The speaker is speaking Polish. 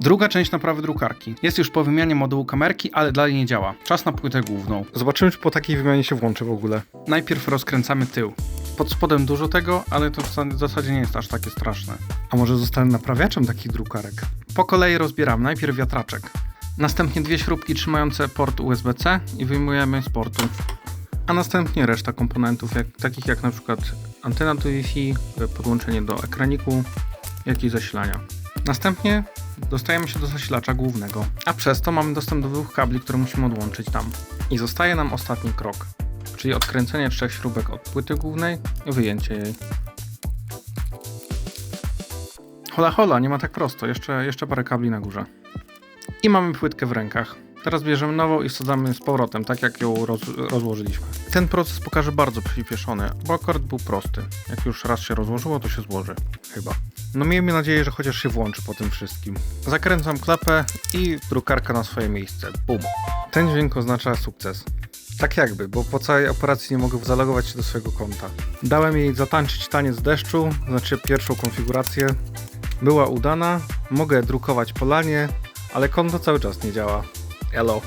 Druga część naprawy drukarki. Jest już po wymianie modułu kamerki, ale dalej nie działa. Czas na płytę główną. Zobaczymy, czy po takiej wymianie się włączy w ogóle. Najpierw rozkręcamy tył. Pod spodem dużo tego, ale to w za- w zasadzie nie jest aż takie straszne. A może zostanę naprawiaczem takich drukarek? Po kolei rozbieram najpierw wiatraczek. Następnie dwie śrubki trzymające port USB-C i wyjmujemy z portu. A następnie reszta komponentów, jak, takich jak na przykład antena do Wi-Fi, podłączenie do ekraniku, jak i zasilania. Następnie dostajemy się do zasilacza głównego, a przez to mamy dostęp do dwóch kabli, które musimy odłączyć tam. I zostaje nam ostatni krok, czyli odkręcenie trzech śrubek od płyty głównej i wyjęcie jej. Hola hola, nie ma tak prosto, jeszcze, jeszcze parę kabli na górze. I mamy płytkę w rękach. Teraz bierzemy nową i wsadzamy z powrotem, tak jak ją roz, rozłożyliśmy. Ten proces pokaże bardzo przyspieszony, bo akord był prosty. Jak już raz się rozłożyło, to się złoży. Chyba. No miejmy nadzieję, że chociaż się włączy po tym wszystkim. Zakręcam klepę i drukarka na swoje miejsce. Bum. Ten dźwięk oznacza sukces. Tak jakby, bo po całej operacji nie mogę zalogować się do swojego konta. Dałem jej zatańczyć taniec deszczu, znaczy pierwszą konfigurację. Była udana, mogę drukować polanie, ale konto cały czas nie działa. Elo.